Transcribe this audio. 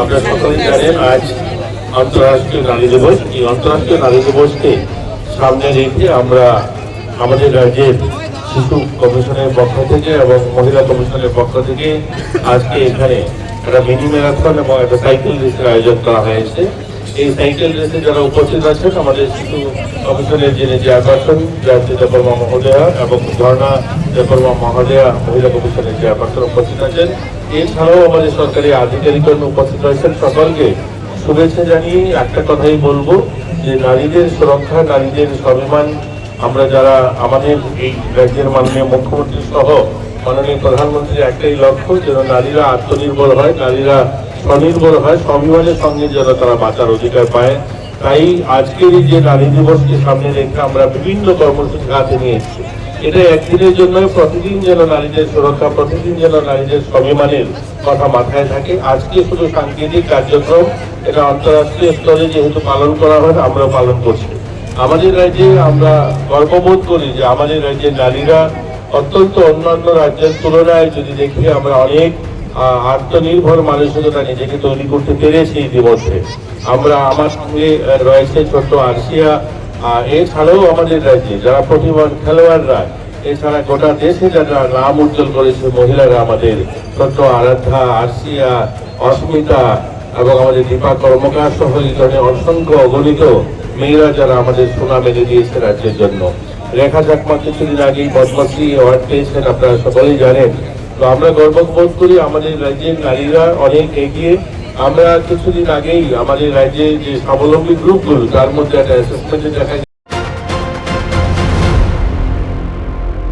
আপনারা সকলেই জানেন আজ আন্তঃরাষ্ট্রীয় নারী দিবস। এই আন্তঃরাষ্ট্রীয় নারী দিবসকে সামনে রেখে আমরা আমাদের রাজ্যের শিশু কমিশনের পক্ষ থেকে এবং মহিলা কমিশনের পক্ষ থেকে আজকে এখানে একটা মিনি ম্যারাথন এবং একটা সাইকেল রেসের আয়োজন করা হয়েছে। এই সাইকেল রেসে যারা উপস্থিত আছেন, আমাদের শিশু কমিশনের যিনি চেয়ারপারসন জয়ন্তী দেববর্মা মহোদয়া এবং ঝর্ণা দেববর্মা মহোদয়া, মহিলা কমিশনের চেয়ারপারসন উপস্থিত আছেন। এছাড়াও আমাদের সরকারি আধিকারিকগণ উপস্থিত রয়েছেন। সকলকে শুভেচ্ছা জানিয়ে একটা কথাই বলব যে নারীদের সুরক্ষা, নারীদের স্বাভিমান, আমরা যারা আমাদের এই রাজ্যের মাননীয় মুখ্যমন্ত্রী সহ মাননীয় প্রধানমন্ত্রীর একটাই লক্ষ্য, যেন নারীরা আত্মনির্ভর হয়, নারীরা স্বনির্ভর হয়, স্বাভিমানের সঙ্গে যেন তারা বাঁচার অধিকার পায়। তাই আজকের এই যে নারী দিবসকে সামনে রেখে আমরা বিভিন্ন কর্মসূচি হাতে নিয়েছি এটা একদিনের জন্য প্রতিদিন যেন নারীদের সুরক্ষা, প্রতিদিন যেন নারীদের স্বাভিমানের কথা মাথায় থাকে। আজকে শুধু সাংকেতিক কার্যক্রম, এটা আন্তঃরাষ্ট্রীয় স্তরে যেহেতু পালন করা হয় আমরা পালন করছি। আমাদের রাজ্যে আমরা গর্ববোধ করি যে আমাদের রাজ্যের নারীরা অত্যন্ত অন্যান্য রাজ্যের তুলনায় যদি দেখি, আমরা অনেক আত্মনির্ভর মানসিকতা নিজেকে তৈরি করতে পেরেছি ইতিমধ্যে আমরা আমার সঙ্গে রয়েছে ছোট্ট আরশিয়া এছাড়াও আমাদের রাজ্যে যারা প্রতিভার খেলোয়াড়রা, এছাড়া গোটা দেশে যারা নাম উজ্জ্বল করেছে মহিলারা আমাদের ছোট্ট আরাধ্যা, আরশিয়া, অস্মিতা এবং আমাদের দীপা কর্মকার সহ ধরনের অসংখ্য অগণিত মেয়েরা যারা আমাদের সুনাম এনে দিয়েছে রাজ্যের জন্য। রেখা চাকমা কিছুদিন আগেই পদ্মশ্রী অ্যাওয়ার্ড পেয়েছেন, আপনারা সকলেই জানেন। তো আমরা গর্ববোধ করি আমাদের রাজ্যের নারীরা অনেক এগিয়ে। আমরা কিছুদিন আগেই আমাদের রাজ্যে যে স্বাবলম্বী গ্রুপগুলো, তার মধ্যে একটা অ্যাসেসমেন্টে দেখা